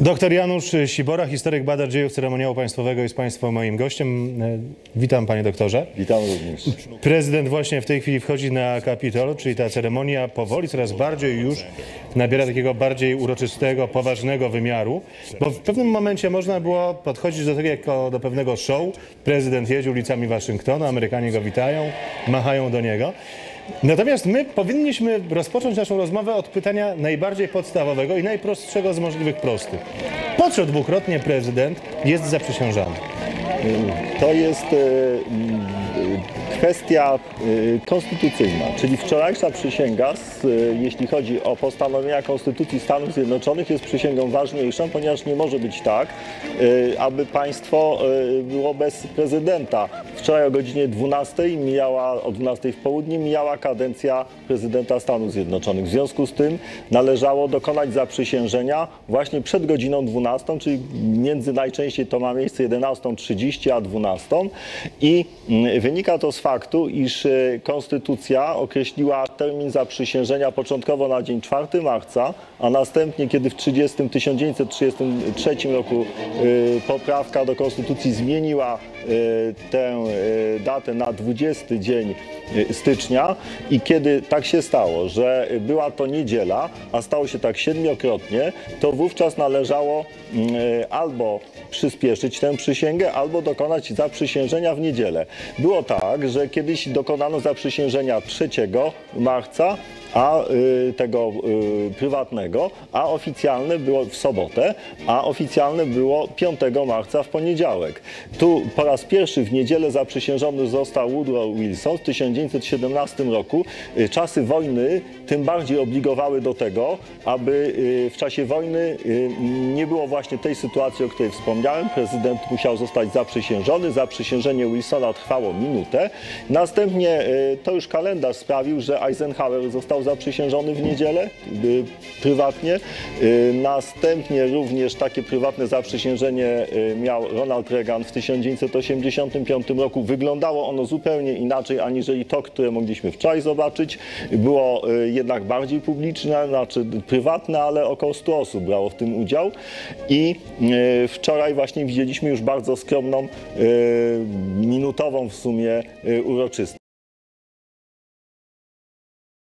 Doktor Janusz Sibora, historyk, badacz dziejów ceremoniału państwowego jest Państwa moim gościem. E, Witam Panie doktorze. Witam również. Prezydent właśnie w tej chwili wchodzi na Kapitol, czyli ta ceremonia powoli coraz bardziej już nabiera takiego bardziej uroczystego, poważnego wymiaru, bo w pewnym momencie można było podchodzić do tego jako do pewnego show. Prezydent jedzie ulicami Waszyngtonu, Amerykanie go witają, machają do niego. Natomiast my powinniśmy rozpocząć naszą rozmowę od pytania najbardziej podstawowego i najprostszego z możliwych prostych. Po co dwukrotnie prezydent jest zaprzysiężany? To jest e, kwestia e, konstytucyjna, czyli wczorajsza przysięga, e, jeśli chodzi o postanowienia Konstytucji Stanów Zjednoczonych, jest przysięgą ważniejszą, ponieważ nie może być tak, e, aby państwo było bez prezydenta. Wczoraj o godzinie 12 mijała, o 12 w południe mijała kadencja prezydenta Stanów Zjednoczonych. W związku z tym należało dokonać zaprzysiężenia właśnie przed godziną 12, czyli między najczęściej to ma miejsce 11.30 a 12 i mm, wynika to z faktu, iż e, konstytucja określiła termin zaprzysiężenia początkowo na dzień 4 marca, a następnie, kiedy w 30, 1933 roku e, poprawka do konstytucji zmieniła e, tę datę na 20 dzień stycznia. I kiedy tak się stało, że była to niedziela, a stało się tak siedmiokrotnie, to wówczas należało mm, albo przyspieszyć tę przysięgę, albo dokonać zaprzysiężenia w niedzielę. Było tak, że kiedyś dokonano zaprzysiężenia 3 marca, a y, tego y, prywatnego, a oficjalne było w sobotę, a oficjalne było 5 marca w poniedziałek. Tu po raz pierwszy w niedzielę zaprzysiężony został Woodrow Wilson w 1917 roku. Y, Czasy wojny tym bardziej obligowały do tego, aby w czasie wojny nie było właśnie tej sytuacji, o której wspomniałem. Prezydent musiał zostać zaprzysiężony. Zaprzysiężenie Wilsona trwało minutę. Następnie to już kalendarz sprawił, że Eisenhower został zaprzysiężony w niedzielę prywatnie. Y, Następnie również takie prywatne zaprzysiężenie y, miał Ronald Reagan w 1985 roku. Wyglądało ono zupełnie inaczej aniżeli to, które mogliśmy wczoraj zobaczyć. Było y, jednak bardziej publiczne, znaczy prywatne, ale około 100 osób brało w tym udział. I wczoraj właśnie widzieliśmy już bardzo skromną, minutową w sumie uroczystość.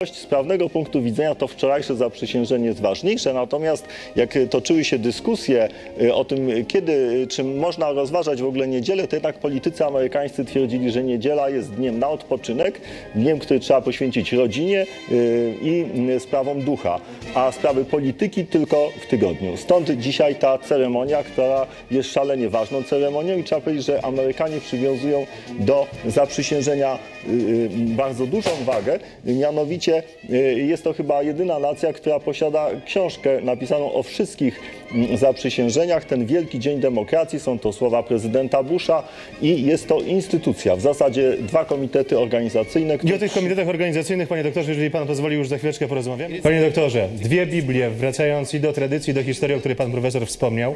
Z prawnego punktu widzenia to wczorajsze zaprzysiężenie jest ważniejsze, natomiast jak toczyły się dyskusje y, o tym, kiedy, czy można rozważać w ogóle niedzielę, to jednak politycy amerykańscy twierdzili, że niedziela jest dniem na odpoczynek, dniem, który trzeba poświęcić rodzinie y, i y, sprawom ducha, a sprawy polityki tylko w tygodniu. Stąd dzisiaj ta ceremonia, która jest szalenie ważną ceremonią i trzeba powiedzieć, że Amerykanie przywiązują do zaprzysiężenia y, y, bardzo dużą wagę, mianowicie y, jest to chyba jedyna nacja, która posiada książkę napisaną o wszystkich mm, zaprzysiężeniach. Ten wielki dzień demokracji, są to słowa prezydenta Busha i jest to instytucja, w zasadzie dwa komitety organizacyjne. I o tych komitetach organizacyjnych, panie doktorze, jeżeli pan pozwoli, już za chwileczkę porozmawiamy. Panie doktorze, dwie Biblie, wracając i do tradycji, do historii, o której pan profesor wspomniał,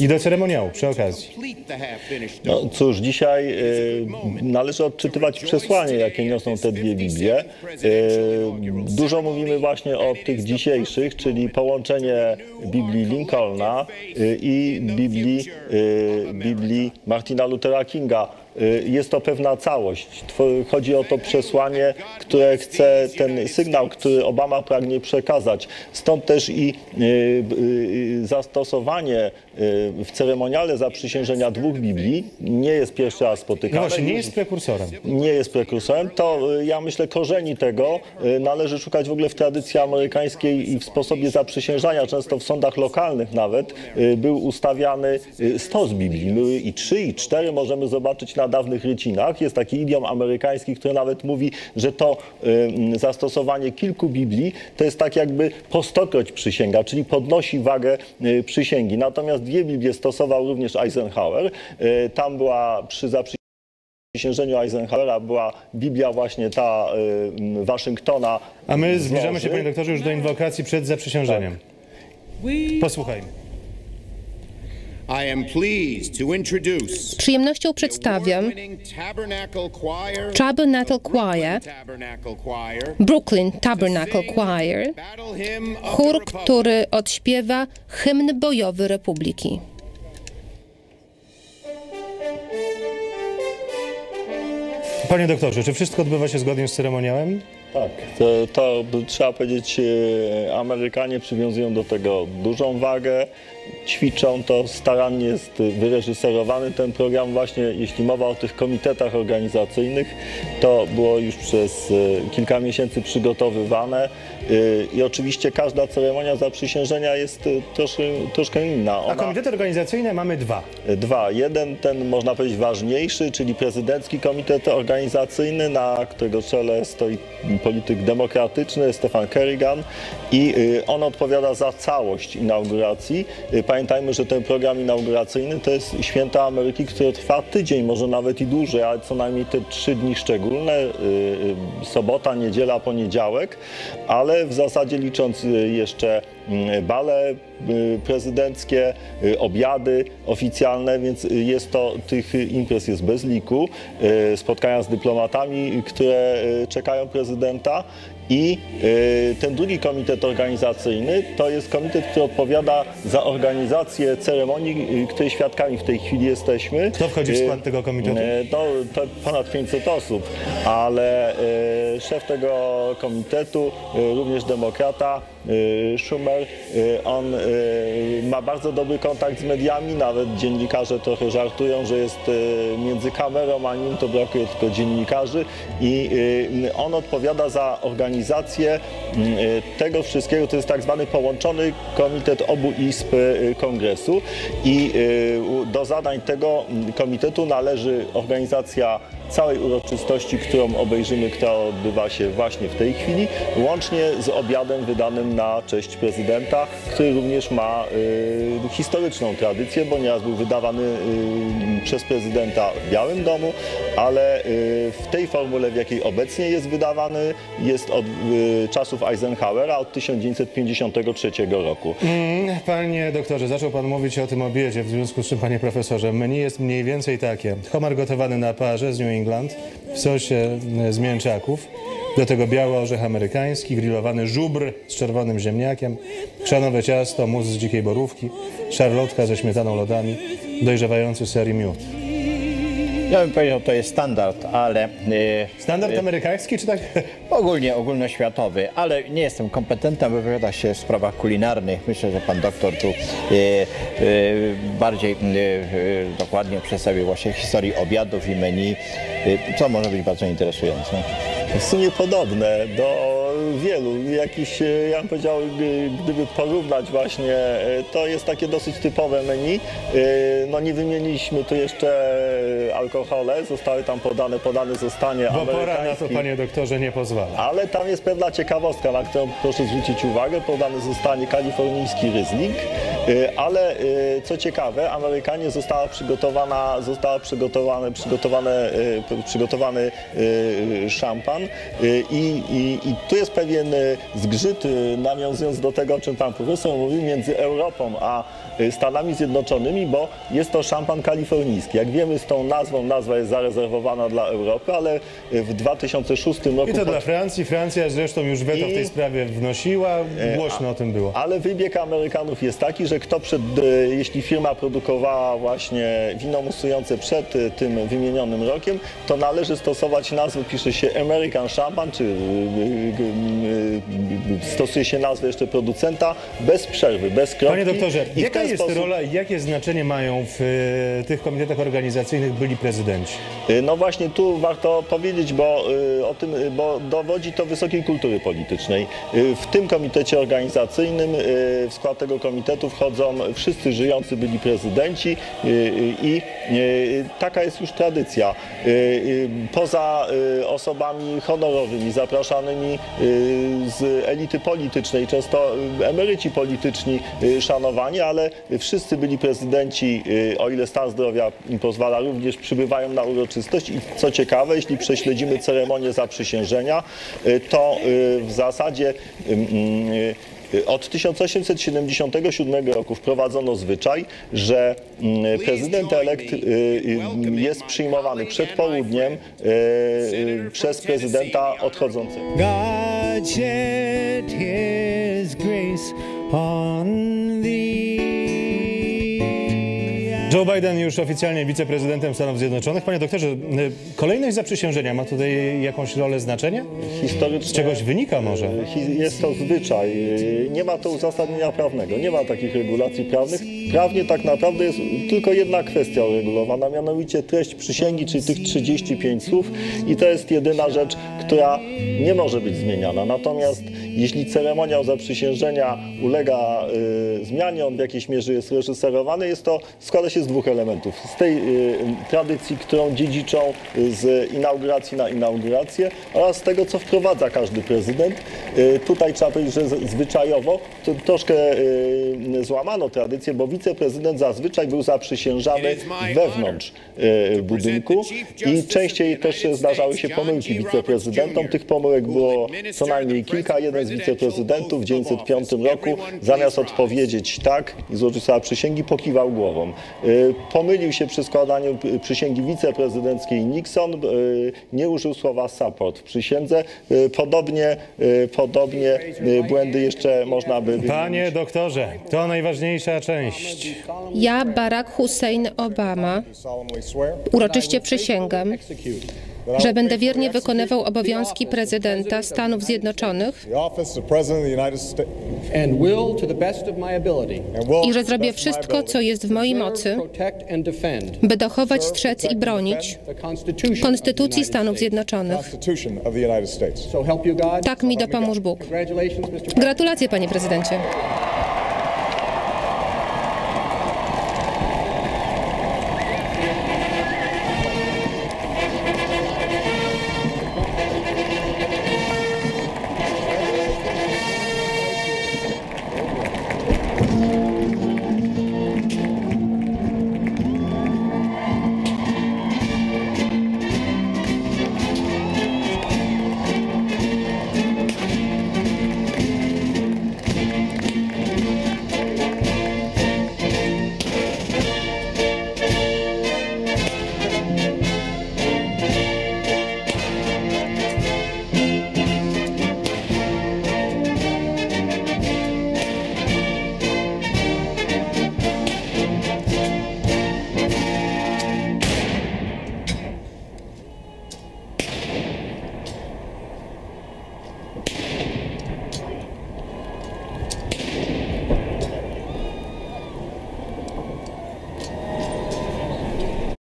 i do ceremoniału przy okazji. No cóż, dzisiaj y, należy odczytywać przesłanie, jakie niosą te dwie Biblie. Y, dużo mówimy właśnie o tych dzisiejszych, czyli połączenie Biblii Lincolna y, i Biblii, y, Biblii Martina Luthera Kinga. Y, Jest to pewna całość. Chodzi o to przesłanie, które chce, ten sygnał, który Obama pragnie przekazać. Stąd też i y, y, zastosowanie w ceremoniale zaprzysiężenia dwóch Biblii nie jest pierwszy raz No spotykane. właśnie, nie jest prekursorem. nie jest prekursorem, to ja myślę korzeni tego należy szukać w ogóle w tradycji amerykańskiej i w sposobie zaprzysiężania, często w sądach lokalnych nawet, był ustawiany stos Biblii. Były i trzy, i cztery możemy zobaczyć na dawnych rycinach. Jest taki idiom amerykański, który nawet mówi, że to y, zastosowanie kilku Biblii to jest tak jakby po stokroć przysięga, czyli podnosi wagę y, przysięgi. Natomiast dwie Biblie stosował również Eisenhower. Y, Tam była przy zaprzysiężeniu przysiężeniu Eisenhowera była Biblia właśnie ta y, Waszyngtona. A my zbliżamy się, panie doktorze, już do inwokacji przed zaprzysiężeniem. Posłuchajmy. I am pleased to introduce Z przyjemnością przedstawiam Tabernacle Choir, Brooklyn Tabernacle Choir, chór, który odśpiewa hymn bojowy Republiki. Panie doktorze, czy wszystko odbywa się zgodnie z ceremoniałem? Tak, to, to trzeba powiedzieć, e, Amerykanie przywiązują do tego dużą wagę, ćwiczą to, starannie jest wyreżyserowany ten program. Właśnie jeśli mowa o tych komitetach organizacyjnych, to było już przez e, kilka miesięcy przygotowywane e, i oczywiście każda ceremonia zaprzysiężenia jest e, troszkę, troszkę inna. A Ona- komitety organizacyjne mamy dwa. Dwa. Jeden, ten można powiedzieć ważniejszy, czyli prezydencki komitet organizacyjny, na którego czele stoi polityk demokratyczny Stefan Kerrigan i on odpowiada za całość inauguracji. Y, Pamiętajmy, że ten program inauguracyjny to jest święta Ameryki, które trwa tydzień, może nawet i dłużej, ale co najmniej te trzy dni szczególne, y, y, sobota, niedziela, poniedziałek, ale w zasadzie licząc jeszcze mm, bale prezydenckie, obiady oficjalne, więc jest to, tych imprez jest bez liku, spotkania z dyplomatami, które czekają prezydenta i y, ten drugi komitet organizacyjny to jest komitet, który odpowiada za organizację ceremonii, y, której świadkami w tej chwili jesteśmy. Kto wchodzi w Y, skład tego komitetu? to, to ponad 500 osób, ale szef tego komitetu, również demokrata, Schumer, y, on y, ma bardzo dobry kontakt z mediami, nawet dziennikarze trochę żartują, że jest y, między kamerą a nim to brakuje tylko dziennikarzy i y, on odpowiada za organizację y, tego wszystkiego, to jest tak zwany połączony komitet obu izb y, kongresu i y, do zadań tego mm, komitetu należy organizacja całej uroczystości, którą obejrzymy, która odbywa się właśnie w tej chwili, łącznie z obiadem wydanym na cześć prezydenta, który również ma y, historyczną tradycję, bo nieraz był wydawany y, przez prezydenta w Białym Domu, ale y, w tej formule, w jakiej obecnie jest wydawany, jest od y, czasów Eisenhowera, od 1953 roku. Panie doktorze, zaczął pan mówić o tym obiedzie, w związku z czym, panie profesorze, menu jest mniej więcej takie. Homar gotowany na parze z New England, w sosie e, z mięczaków, do tego biały orzech amerykański, grillowany żubr z czerwonym ziemniakiem, chrzanowe ciasto, mus z dzikiej borówki, szarlotka ze śmietaną lodami, dojrzewający ser i miód. Ja bym powiedział, to jest standard, ale e, Standard amerykański czy tak? ogólnie ogólnoświatowy, ale nie jestem kompetentem wypowiadać się w sprawach kulinarnych. Myślę, że pan doktor tu e, e, bardziej e, e, dokładnie przedstawił właśnie historię obiadów i menu, e, co może być bardzo interesujące. w sumie podobne do wielu. Jakiś, e, ja bym powiedział, gdyby porównać właśnie, e, to jest takie dosyć typowe menu. E, No nie wymieniliśmy tu jeszcze alkohole, zostały tam podane, podany zostanie Bo pora na to, panie doktorze, nie pozwala. Ale tam jest pewna ciekawostka, na którą proszę zwrócić uwagę. Podany zostanie kalifornijski ryzling, ale y, co ciekawe, Amerykanie została przygotowana, została przygotowane, przygotowane, p- przygotowany szampan i, i, i tu jest pewien zgrzyt, nawiązując do tego, o czym pan profesor mówił, między Europą a Stanami Zjednoczonymi, bo jest to szampan kalifornijski. Jak wiemy z tą nazwą, nazwa jest zarezerwowana dla Europy, ale w 2006 roku I to dla Francji. Francja zresztą już weto w tej sprawie wnosiła. Głośno o tym było. Ale wybieg Amerykanów jest taki, że kto przed, e, jeśli firma produkowała właśnie wino musujące przed e, tym wymienionym rokiem, to należy stosować nazwę, pisze się American Champagne, czy e, stosuje się nazwę jeszcze producenta, bez przerwy, bez kropki. Panie doktorze, I jaka jest sposób- rola i jakie znaczenie mają w tych komitetach organizacyjnych byli prezydenci? No właśnie tu warto powiedzieć, bo o tym, bo dowodzi to wysokiej kultury politycznej. W tym komitecie organizacyjnym w skład tego komitetu wchodzą wszyscy żyjący byli prezydenci y, y, i y, taka jest już tradycja. Poza osobami honorowymi, zapraszanymi z elity politycznej, często emeryci polityczni szanowani, ale wszyscy byli prezydenci, o ile stan zdrowia pozwala, również przybywają na uroczystość i co ciekawe, jeśli prześledzimy ceremonię zaprzysiężenia, to w zasadzie Y, Od 1877 roku wprowadzono zwyczaj, że mm, prezydent elekt y, y, jest przyjmowany przed południem y, y, przez prezydenta odchodzącego. God shed his grace on thee. Joe Biden już oficjalnie wiceprezydentem Stanów Zjednoczonych. Panie doktorze, y, kolejność zaprzysiężenia ma tutaj jakąś rolę, znaczenie? Historycznie Z czegoś wynika może? Jest to zwyczaj. Yy, Nie ma to uzasadnienia prawnego, nie ma takich regulacji prawnych. Prawnie tak naprawdę jest tylko jedna kwestia uregulowana, mianowicie treść przysięgi, czyli tych 35 słów i to jest jedyna rzecz, która nie może być zmieniana. Natomiast jeśli ceremoniał zaprzysiężenia ulega y, zmianie, on w jakiejś mierze jest reżyserowany, jest to, składa się z dwóch elementów. Z tej y, tradycji, którą dziedziczą y, z inauguracji na inaugurację oraz z tego, co wprowadza każdy prezydent. Y, Tutaj trzeba powiedzieć, że zwyczajowo to troszkę y, złamano tradycję, bo wiceprezydent zazwyczaj był zaprzysiężany wewnątrz y, budynku i częściej też zdarzały się pomyłki wiceprezydentom. Tych pomyłek było co najmniej kilka. Jeden z wiceprezydentów w 1905 roku zamiast odpowiedzieć tak i złożyć sobie przysięgi, pokiwał głową. Y, Pomylił się przy składaniu przysięgi wiceprezydenckiej Nixon, y, nie użył słowa support w przysiędze. Podobnie, podobnie błędy jeszcze można by wymienić. Panie doktorze, to najważniejsza część. Ja, Barack Hussein Obama, uroczyście przysięgam, że będę wiernie wykonywał obowiązki prezydenta Stanów Zjednoczonych i że zrobię wszystko, co jest w mojej mocy, by dochować, strzec i bronić Konstytucji Stanów. Zjednoczonych. Tak mi dopomóż Bóg. Gratulacje, panie prezydencie.